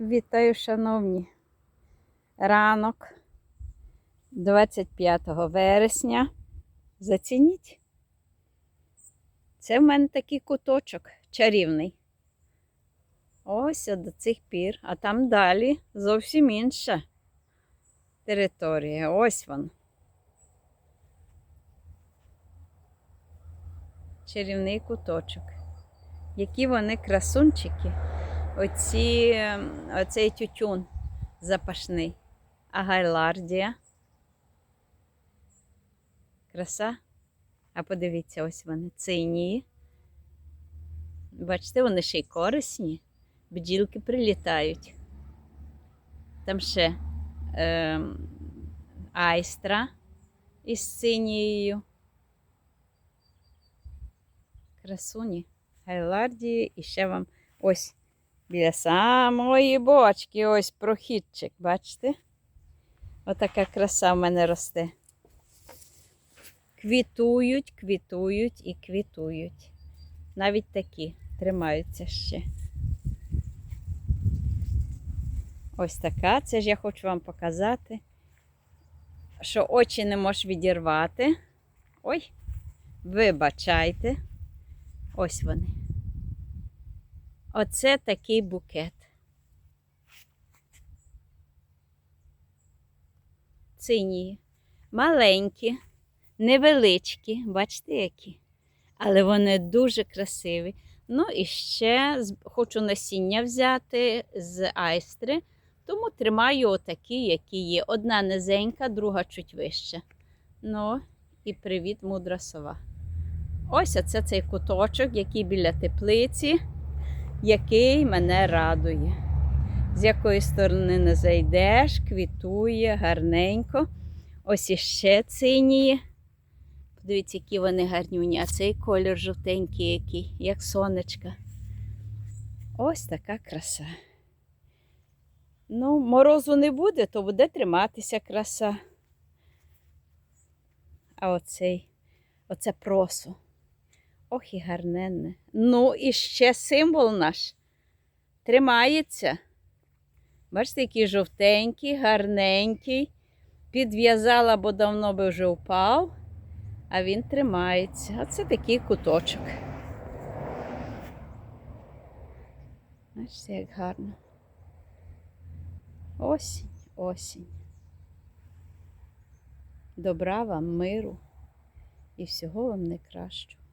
Вітаю, шановні. Ранок 25 вересня. Зацініть. Це в мене такий куточок чарівний. Ось до цих пір, а там далі зовсім інша територія. Ось він. Чарівний куточок. Які вони красунчики. Оці, оцей тютюн запашний. А гайлардія. Краса. А подивіться, ось вони цинії. Бачите, вони ще й корисні. Бджілки прилітають. Там ще е, айстра із синією. Красуні, гайлардії і ще вам ось біля самої бочки, ось прохідчик, бачите? Отака краса в мене росте. Квітують, квітують і квітують. Навіть такі тримаються ще. Ось така. Це ж я хочу вам показати, що очі не можеш відірвати. Ой, вибачайте. Ось вони. Оце такий букет. Сині, маленькі, невеличкі, бачите які? Але вони дуже красиві. Ну і ще хочу насіння взяти з айстри, тому тримаю отакі, які є. Одна низенька, друга чуть вища. Ну, і привіт, мудра сова. Ось оце цей куточок, який біля теплиці який мене радує. З якої сторони не зайдеш, квітує гарненько. Ось іще циніє. Подивіться, які вони гарнюні, а цей колір жовтенький, який, як сонечка. Ось така краса. Ну, морозу не буде, то буде триматися краса. А оцей, оце просо. Ох і гарненне. Ну, і ще символ наш тримається. Бачите, який жовтенький, гарненький. Підв'язала, бо давно би вже впав, а він тримається. А це такий куточок. Бачите, як гарно. Осінь, осінь. Добра вам, миру і всього вам найкращого.